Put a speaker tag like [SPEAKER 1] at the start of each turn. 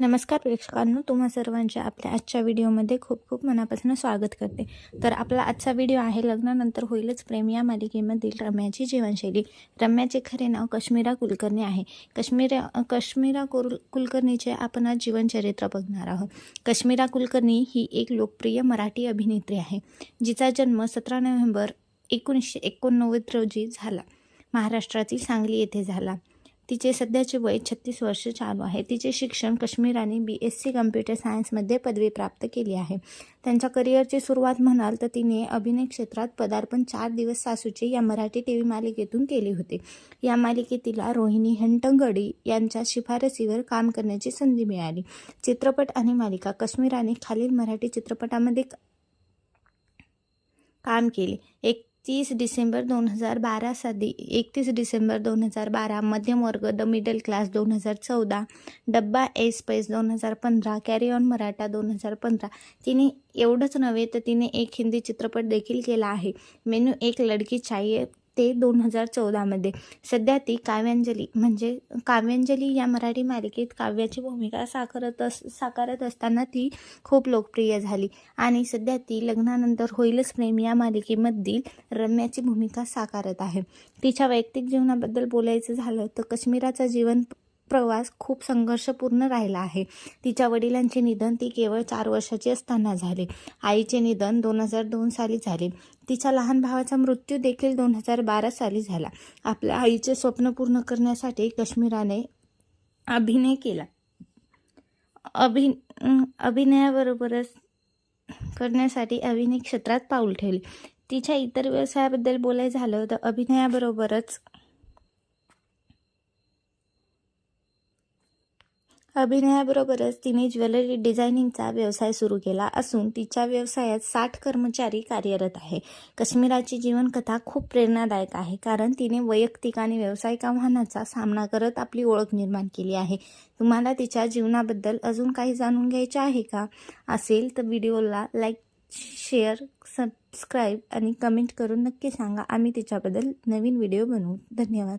[SPEAKER 1] नमस्कार प्रेक्षकांनो तुम्हा सर्वांच्या आपल्या आजच्या व्हिडिओमध्ये खूप खूप मनापासून स्वागत करते. तर आपला आजचा व्हिडिओ आहे लग्नानंतर होईलच प्रेम या मालिकेमधील रम्याची जीवनशैली. रम्याचे खरे नाव कश्मीरा कुलकर्णी आहे. कश्मीरा कश्मीरा कुल कुलकर्णीचे आपण आज जीवनचरित्र बघणार आहोत. कश्मीरा कुलकर्णी ही एक लोकप्रिय मराठी अभिनेत्री आहे जिचा जन्म सतरा नोव्हेंबर एकोणीसशे एकोणनव्वद रोजी झाला. महाराष्ट्रातील सांगली येथे झाला. तिचे सध्याचे वय छत्तीस वर्ष चालू आहे. तिचे शिक्षण काश्मीराने बी एस सी कम्प्युटर सायन्समध्ये पदवी प्राप्त केली आहे. त्यांच्या करिअरची सुरुवात म्हणाल तर तिने अभिनय क्षेत्रात पदार्पण चार दिवस सासूचे या मराठी टी व्ही मालिकेतून केले होते. या मालिकेत तिला रोहिणी हंटंगडी यांच्या शिफारसीवर काम करण्याची संधी मिळाली. चित्रपट आणि मालिका काश्मीराने खालील मराठी चित्रपटामध्ये काम केले. एक तीस डिसेंबर दोन हजार बारा साली एकतीस डिसेंबर दोन हजार बारा मध्यम वर्ग द मिडल क्लास दोन हजार चौदा डब्बा एस पैस दोन हजार पंधरा कॅरी ऑन मराठा दोन हजार पंधरा. तिने एवढंच नव्हे तर तिने एक हिंदी चित्रपट देखील केला आहे. मेनू एक लडकी चाहिए ते दोन हजार चौदामध्ये सध्या ती काव्यांजली म्हणजे काव्यांजली या मराठी मालिकेत काव्याची भूमिका साकारत अस साकारत असताना ती खूप लोकप्रिय झाली. आणि सध्या ती लग्नानंतर होईलच प्रेम या मालिकेमधील रम्याची भूमिका साकारत आहे. तिच्या वैयक्तिक जीवनाबद्दल बोलायचं झालं तर काश्मीराचा जीवन प्रवास खूप संघर्षपूर्ण राहिला आहे. तिच्या वडिलांचे निधन ती केवळ चार वर्षाची असताना झाले. आईचे निधन दोन हजार दोन साली झाले. तिच्या लहान भावाचा मृत्यू देखील दोन हजार बारा साली झाला. आपल्या आईचे स्वप्न पूर्ण करण्यासाठी काश्मीराने अभिनय केला. अभि अभिनयाबरोबरच करण्यासाठी अभिनय क्षेत्रात पाऊल ठेवले. तिच्या इतर व्यवसायाबद्दल बोलायचं झालं तर अभिनयाबरोबरच अभिनयाबरोबरच तिने ज्वेलरी डिझायनिंगचा व्यवसाय सुरू केला असून तिच्या व्यवसायात साठ कर्मचारी कार्यरत आहे. काश्मीराची जीवनकथा खूप प्रेरणादायक आहे कारण तिने वैयक्तिक आणि व्यावसायिक आव्हानाचा सामना करत आपली ओळख निर्माण केली आहे. तुम्हाला तिच्या जीवनाबद्दल अजून काही जाणून घ्यायचे आहे का? असेल तर व्हिडिओला लाईक शेअर सबस्क्राईब आणि कमेंट करून नक्की सांगा. आम्ही तिच्याबद्दल नवीन व्हिडिओ बनवू. धन्यवाद.